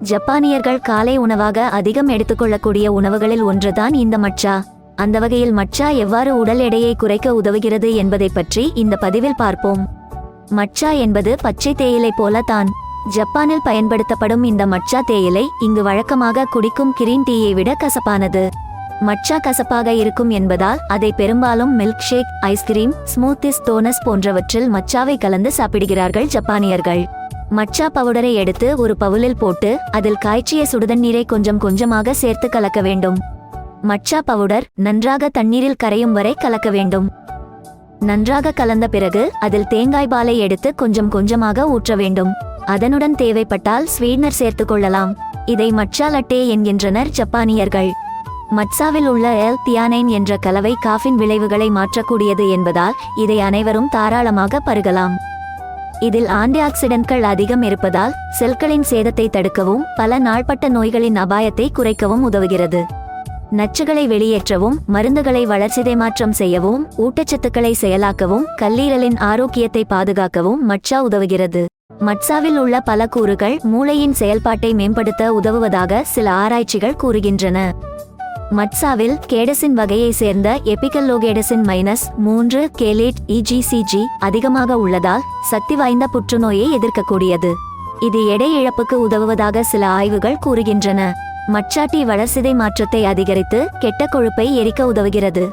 ஜப்பானியர்கள் காலை உணவாக அதிகம் எடுத்துக்கொள்ளக்கூடிய உணவுகளில் ஒன்றுதான் இந்த மச்சா அந்த வகையில் மச்சா எவ்வாறு உடல் எடையை குறைக்க உதவுகிறது என்பதை பற்றி இந்த பதிவில் பார்ப்போம். மச்சா என்பது பச்சை தேயிலை போல தான். ஜப்பானில் பயன்படுத்தப்படும் இந்த மச்சா தேயிலை இங்கு வழக்கமாக குடிக்கும் கிரீன் டீயை விட கசப்பானது. மச்சா கசப்பாக இருக்கும் என்பதால் அதை பெரும்பாலும் milkshake ice cream smoothies donuts போன்றவற்றில் மச்சாவை கலந்து சாப்பிடுகிறார்கள் ஜப்பானியர்கள். மட்சா பவுடரை எடுத்து ஒரு பவுலில் போட்டு அதில் காய்ச்சிய சுடுதண்ணீரை கொஞ்சம் கொஞ்சமாக சேர்த்து கலக்க வேண்டும். மட்சா பவுடர் நன்றாக தண்ணீரில் கரையும் வரை கலக்க வேண்டும். நன்றாக கலந்த பிறகு அதில் தேங்காய் பாலை எடுத்து கொஞ்சம் கொஞ்சமாக ஊற்ற வேண்டும். அதனுடன் தேவைப்பட்டால் ஸ்வீட்னர் சேர்த்து கொள்ளலாம். இதை மட்சா லட்டே என்கின்றனர் ஜப்பானியர்கள். மட்சாவில் உள்ள எல் தியானைன் என்ற கலவை காஃபின் விளைவுகளை மாற்றக்கூடியது என்பதால் இதை அனைவரும் தாராளமாக பருகலாம். இதில் ஆன்டி ஆக்சிடென்ட்கள் அதிகம் இருப்பதால் செல்களின் சேதத்தை தடுக்கவும் பல நாள்பட்ட நோய்களின் அபாயத்தை குறைக்கவும் உதவுகிறது. நச்சுகளை வெளியேற்றவும் மருந்துகளை வளர்சிதை மாற்றம் செய்யவும் ஊட்டச்சத்துக்களை செயலாக்கவும் கல்லீரலின் ஆரோக்கியத்தை பாதுகாக்கவும் மட்சா உதவுகிறது. மட்சாவில் உள்ள பல கூறுகள் மூளையின் செயல்பாட்டை மேம்படுத்த உதவுவதாக சில ஆராய்ச்சிகள் கூறுகின்றன. மட்சாவில் கேடசின் வகையை சேர்ந்த எபிகல்லோகேடசின் மைனஸ் மூன்று கேலேட் இஜிசிஜி அதிகமாக உள்ளதால் சக்தி வாய்ந்த புற்றுநோயை எதிர்க்கக்கூடியது. இது எடை இழப்புக்கு உதவுவதாக சில ஆய்வுகள் கூறுகின்றன. மட்சாட்டி வளர்சிதை மாற்றத்தை அதிகரித்து கெட்ட கொழுப்பை எரிக்க உதவுகிறது.